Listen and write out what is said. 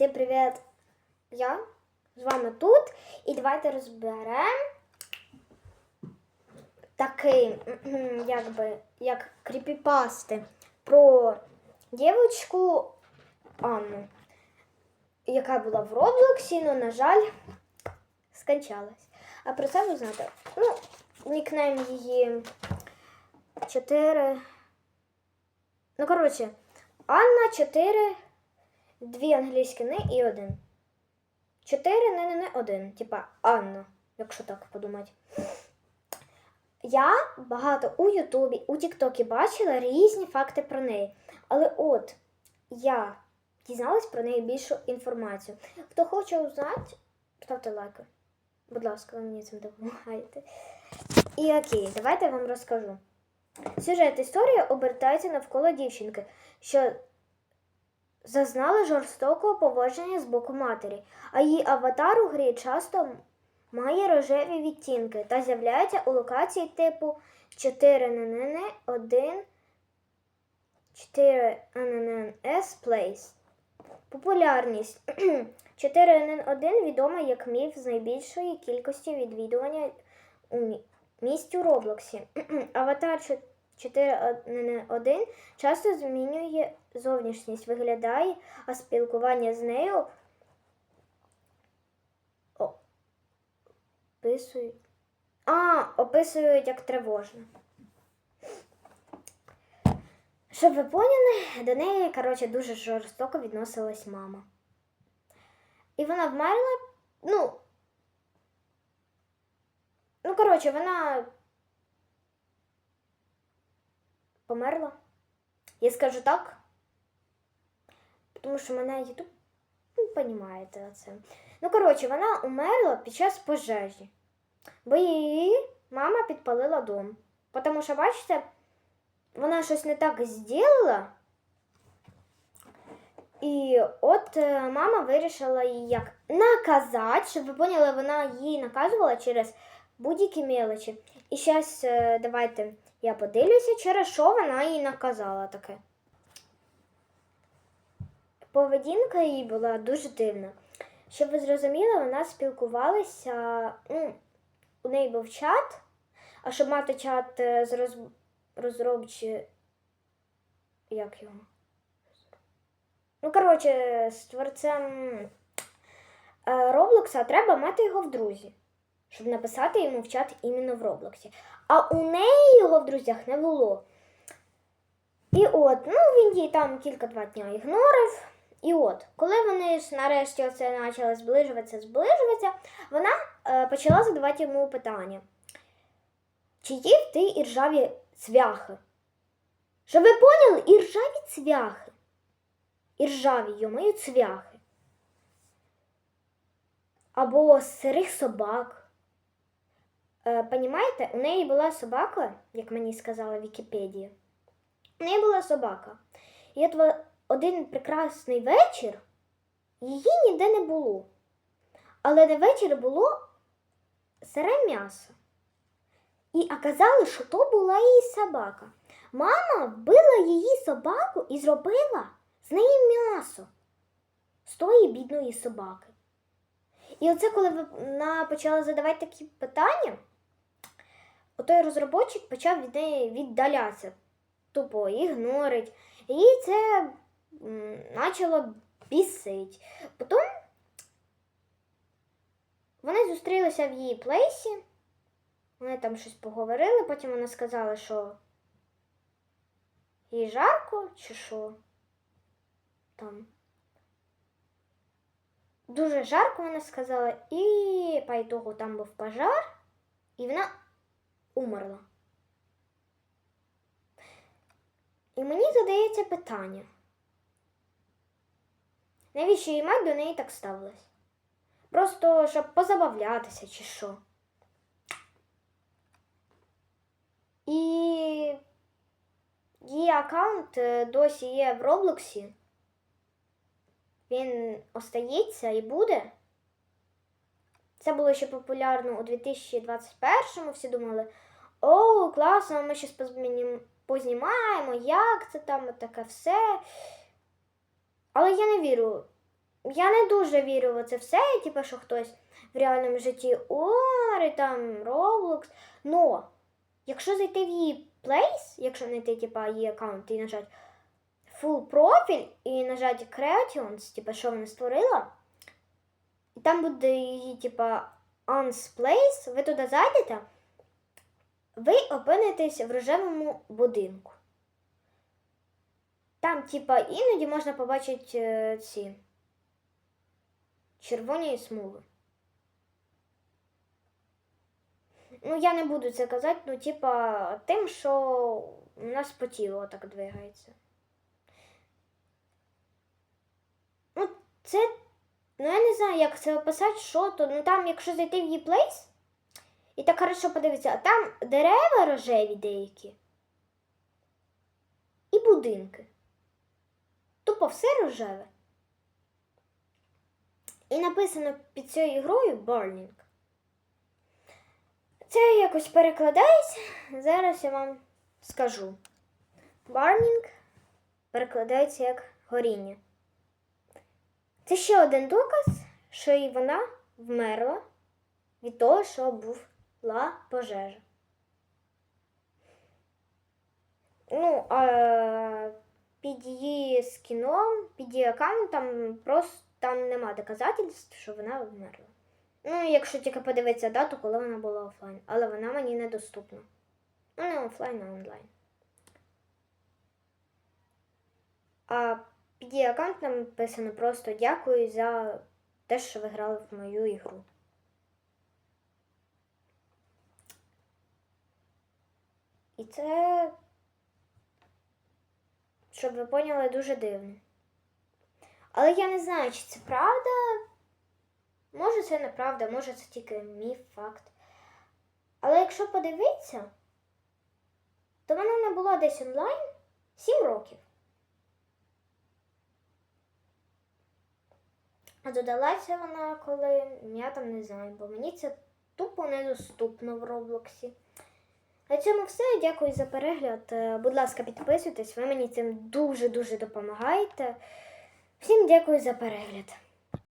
Всім привіт! Я з вами тут. І давайте розберемо такий, кхм, якби, як кріпіпасти про дівчинку Анну, яка була в Роблоксі, але, на жаль, скончалась. А про це ви знаєте. Ну, нікнейм її 4. Ну, коротше, Анна 4, дві англійські не і один. Чотири не не не один. Типа Анна, якщо так подумати. Я багато у Ютубі, у Тіктокі бачила різні факти про неї. Але от я дізналась про неї більшу інформацію. Хто хоче узнати, ставте лайки. Будь ласка, ви мені цим допомагаєте. І окей, давайте я вам розкажу. Сюжет історії обертається навколо дівчинки, що зазнала жорстокого поводження з боку матері, а її аватар у грі часто має рожеві відтінки та з'являється у локації типу 4 ННН 1 4 НННС Place. Популярність 4 НН1 відома як міф з найбільшої кількості відвідування у місті у Роблоксі. Аватар 4.1 часто змінює зовнішність, виглядає, а спілкування з нею описують. А, описують як тривожне. Щоб ви поняли, до неї, коротше, дуже жорстоко відносилась мама. І вона вмерла, ну. Ну, коротше, вона померла. Я скажу так. Тому що мене Ютуб, ну, понімаєте це. Ну, коротше, вона умерла під час пожежі. Бо її мама підпалила дом. Тому що, бачите, вона щось не так зробила. І от е, мама вирішила її як наказати, щоб ви поняли, вона її наказувала через будь-які мелочі. І зараз давайте я подивлюся, через що вона її наказала таке. Поведінка її була дуже дивна. Щоб ви зрозуміли, вона спілкувалася. Ну, у неї був чат, а щоб мати чат е, з роз... розробчі. Як його? Ну, коротше, з творцем е, Роблокса треба мати його в друзі, щоб написати йому в чат іменно в Роблоксі. А у неї його в друзях не було. І от, ну він їй там кілька-два дня ігнорив. І от, коли вони ж нарешті оце почали зближуватися, зближуватися, вона е, почала задавати йому питання. Чи їв ти іржаві цвяхи? Щоб ви поняли, іржаві цвяхи. Іржаві, йомою цвяхи. Або сирих собак. Е, понімаєте, у неї була собака, як мені сказала Вікіпедія. У неї була собака. І от один прекрасний вечір її ніде не було. Але на вечір було сире м'ясо. І оказали, що то була її собака. Мама вбила її собаку і зробила з неї м'ясо з тої бідної собаки. І оце, коли вона почала задавати такі питання, отой розробочик почав від неї віддалятися, тупо ігнорить. І це почало бісить. Потім вони зустрілися в її плейсі, вони там щось поговорили, потім вона сказала, що їй жарко чи що там. Дуже жарко вона сказала, і по ітогу там був пожар, і вона умерла. І мені задається питання. Навіщо її мать до неї так ставилась? Просто щоб позабавлятися чи що. І її аккаунт е, досі є в Роблоксі. Він остається і буде. Це було ще популярно у 2021-му. Всі думали, о, класно, ми щось познімаємо, як це там, таке все. Але я не вірю я не дуже вірю в це все, типу, що хтось в реальному житті Ори, там Roblox. Но якщо зайти в її плейс, якщо знайти типа, її аккаунт і нажати Full профіль і нажати Creations, типа, що вона створила, і там буде її, типа, Ans Place, ви туди зайдете, ви опинитесь в рожевому будинку. Там, типа, іноді можна побачити е, ці червоні смуги. Ну, я не буду це казати, ну, типа, тим, що у нас по тілу так двигається. Ну, це. Ну, я не знаю, як це описати, що то. Ну там, якщо зайти в плейс, і так хорошо подивитися, а там дерева рожеві деякі. І будинки. Тупо все рожеве. І написано під цією грою Burning. Це якось перекладається. Зараз я вам скажу. Burning перекладається як горіння. Це ще один доказ, що і вона вмерла від того, що була пожежа. Ну, а під її скіном, під її аккаунтом просто там нема доказательств, що вона вмерла. Ну, якщо тільки подивитися дату, коли вона була офлайн. Але вона мені недоступна. Ну, не офлайн, а онлайн. А під її аккаунт написано просто дякую за те, що ви грали в мою ігру. І це, щоб ви поняли, дуже дивно. Але я не знаю, чи це правда. Може, це неправда, може це тільки міф, факт. Але якщо подивитися, то вона не була десь онлайн 7 років. А додалася вона коли, я там не знаю, бо мені це тупо недоступно в Роблоксі. На цьому все. Дякую за перегляд. Е, Будь ласка, підписуйтесь, ви мені цим дуже-дуже допомагаєте. Всім дякую за перегляд.